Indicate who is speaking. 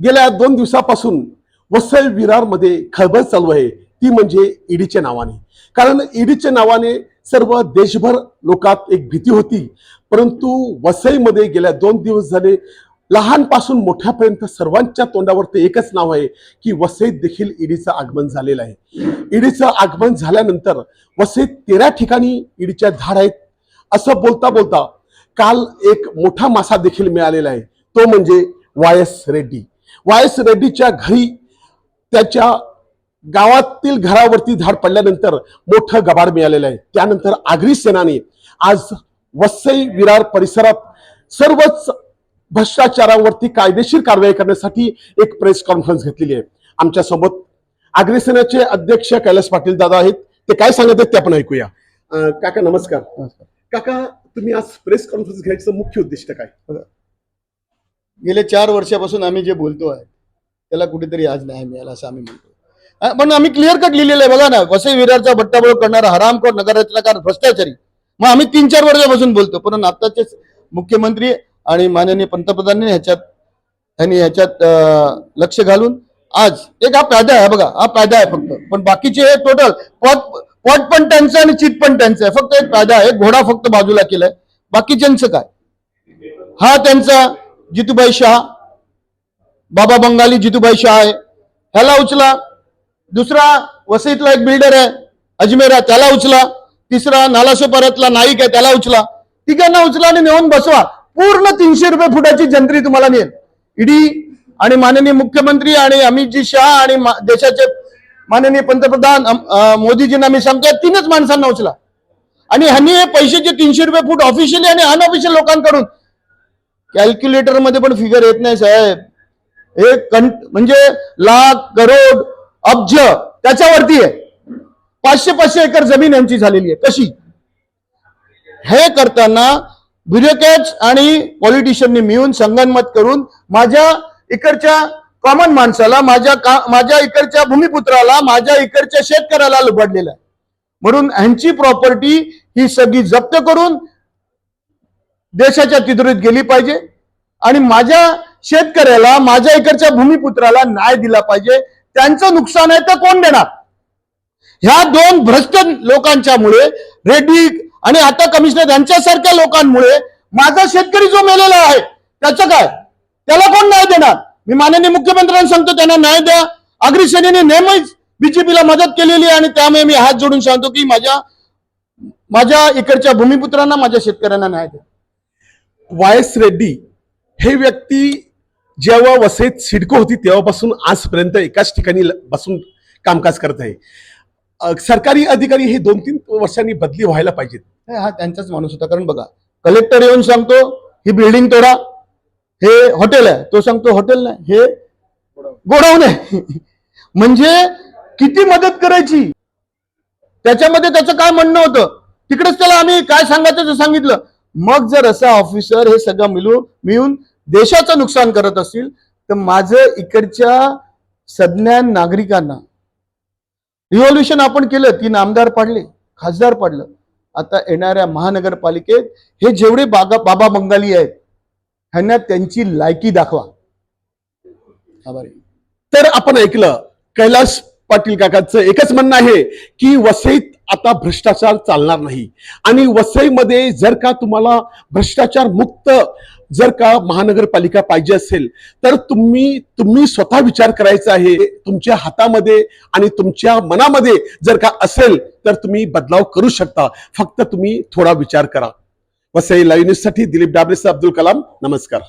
Speaker 1: गेल्या दोन दिवसापासून वसई विरारमध्ये खळबळ चालू आहे. ती म्हणजे ईडीच्या नावाने. कारण ईडीच्या नावाने सर्व देशभर लोकात एक भीती होती. परंतु वसईमध्ये गेल्या दोन दिवस झाले लहानपासून मोठ्यापर्यंत सर्वांच्या तोंडावर ते एकच नाव आहे की वसईत देखील ईडीचं आगमन झालेलं आहे. ईडीचं आगमन झाल्यानंतर वसईत तेरा ठिकाणी ईडीच्या झाड आहेत. असं बोलता बोलता काल एक मोठा मासा देखील मिळालेला आहे. तो म्हणजे Y S Reddy. Y S रेड्डीच्या घरी त्याच्या गावातील घरावरती झाड पडल्यानंतर मोठं गबाड मिळालेलं आहे. त्यानंतर आगरी सेनाने आज वसई विरार परिसरात सर्वच भ्रष्टाचारावरती कायदेशीर कारवाई करण्यासाठी एक प्रेस कॉन्फरन्स घेतलेली आहे. आमच्यासोबत आगरी सेनेचे अध्यक्ष कैलास पाटील दादा आहेत. ते काय सांगत आहेत ते आपण ऐकूया. काका नमस्कार. काका तुम्ही आज प्रेस कॉन्फरन्स घ्यायचं मुख्य उद्दिष्ट काय?
Speaker 2: गेले चार वर्षापासून आम्ही जे बोलतो आहे त्याला कुठेतरी आज न्याय मिळाला असं आम्ही म्हणतो. पण आम्ही क्लिअर कट लिहिलेलं आहे बघा ना वसई विरारचा बट्टाबोळ करणारा हरामखोर नगररचनाकार भ्रष्टाचारी. मग आम्ही तीन चार वर्षापासून बोलतो पण आत्ताचे मुख्यमंत्री आणि माननीय पंतप्रधानांनी ह्याच्यात त्यांनी ह्याच्यात लक्ष घालून आज एक हा फायदा आहे बघा हा फायदा आहे फक्त. पण बाकीचे हे टोटल पॉट पॉट पण त्यांचं आणि चित पण त्यांचं आहे. फक्त एक फायदा आहे घोडा फक्त बाजूला केलाय. बाकीच्यांचं काय? हा त्यांचा जितूबाई शहा बाबा बंगाली जितूबाई शहा आहे. ह्याला उचला. दुसरा वसईतला एक बिल्डर आहे अजमेरा. त्याला उचला. तिसरा नालासोपाऱ्यातला नाईक आहे त्याला उचला. तिघांना उचला आणि नेऊन बसवा. पूर्ण तीनशे रुपये फुटाची जंत्री तुम्हाला मिळेल. ईडी आणि माननीय मुख्यमंत्री आणि अमितजी शहा आणि देशाचे माननीय पंतप्रधान मोदीजींना मी सांगतोय तीनच माणसांना उचला. आणि ह्यांनी हे पैशाचे तीनशे रुपये फूट ऑफिशियली आणि अनऑफिशियल लोकांकडून कॅल्क्युलेटरमध्ये पण फिगर येत नाही साहेब. हे कं म्हणजे लाख करोड अब्ज त्याच्यावरती आहे. पाचशे पाचशे एकर जमीन यांची झालेली आहे. कशी? हे करताना ब्युरोक्रॅट्स आणि पॉलिटिशियननी मिळून संगनमत करून माझ्या इकडच्या कॉमन माणसाला माझ्या का माझ्या इकडच्या भूमिपुत्राला माझ्या इकडच्या शेतकऱ्याला लुबडलेला आहे. म्हणून ह्यांची प्रॉपर्टी ही सगळी जप्त करून देशाच्या तिजोरीत गेली पाहिजे आणि माझ्या शेतकऱ्याला माझ्या इकडच्या भूमिपुत्राला न्याय दिला पाहिजे. त्यांचं नुकसान आहे तर कोण देणार? ह्या दोन भ्रष्ट लोकांच्यामुळे रेड्डी आणि आता कमिशनर यांच्यासारख्या लोकांमुळे माझा शेतकरी जो मेलेला आहे त्याचं काय? त्याला कोण न्याय देणार? मी माननीय मुख्यमंत्र्यांना सांगतो त्यांना न्याय द्या. आगरी नेहमीच बीजेपीला मदत केलेली आहे आणि त्यामुळे मी हात जोडून सांगतो की माझ्या माझ्या इकडच्या भूमिपुत्रांना माझ्या शेतकऱ्यांना न्याय द्या.
Speaker 1: वाय एस रेड्डी हे व्यक्ती जेव्हा वसईत सिडको होती तेव्हापासून आजपर्यंत एकाच ठिकाणी बसून कामकाज करत आहे. सरकारी अधिकारी हे दोन तीन वर्षांनी बदली व्हायला पाहिजेत.
Speaker 2: हे हा त्यांचाच माणूस होता. कारण बघा कलेक्टर येऊन सांगतो ही बिल्डिंग तोडा. हे हॉटेल आहे. तो सांगतो हॉटेल नाही हे गोडाऊन आहे. म्हणजे किती मदत करायची? त्याच्यामध्ये त्याचं काय म्हणणं होतं? तिकडेच त्याला आम्ही काय सांगायचं ते सांगितलं. मग जर असा ऑफिसर हे सगळं मिळून मिळून देशाचं नुकसान करत असतील तर माझं इकडच्या सज्ञान नागरिकांना रिव्हॉल्युशन आपण केलं तीन आमदार पाडले खासदार पाडलं. आता येणाऱ्या महानगरपालिकेत हे जेवढे बागा बाबा बंगाली आहेत ह्यांना त्यांची लायकी दाखवा.
Speaker 1: तर आपण ऐकलं कैलास पाटील काकांचं एकच म्हणणं आहे की वसईत आता भ्रष्टाचार चालणार नाही. आणि वसईमध्ये जर का तुम्हाला भ्रष्टाचार मुक्त जर का महानगरपालिका पाहिजे असेल तर तुम्ही तुम्ही स्वतः विचार करायचा आहे. तुमच्या हातामध्ये आणि तुमच्या मनामध्ये जर का असेल तर तुम्ही बदलाव करू शकता. फक्त तुम्ही थोडा विचार करा. वसई लाईव्ह न्यूजसाठी दिलीप डाबरेसह अब्दुल कलाम नमस्कार.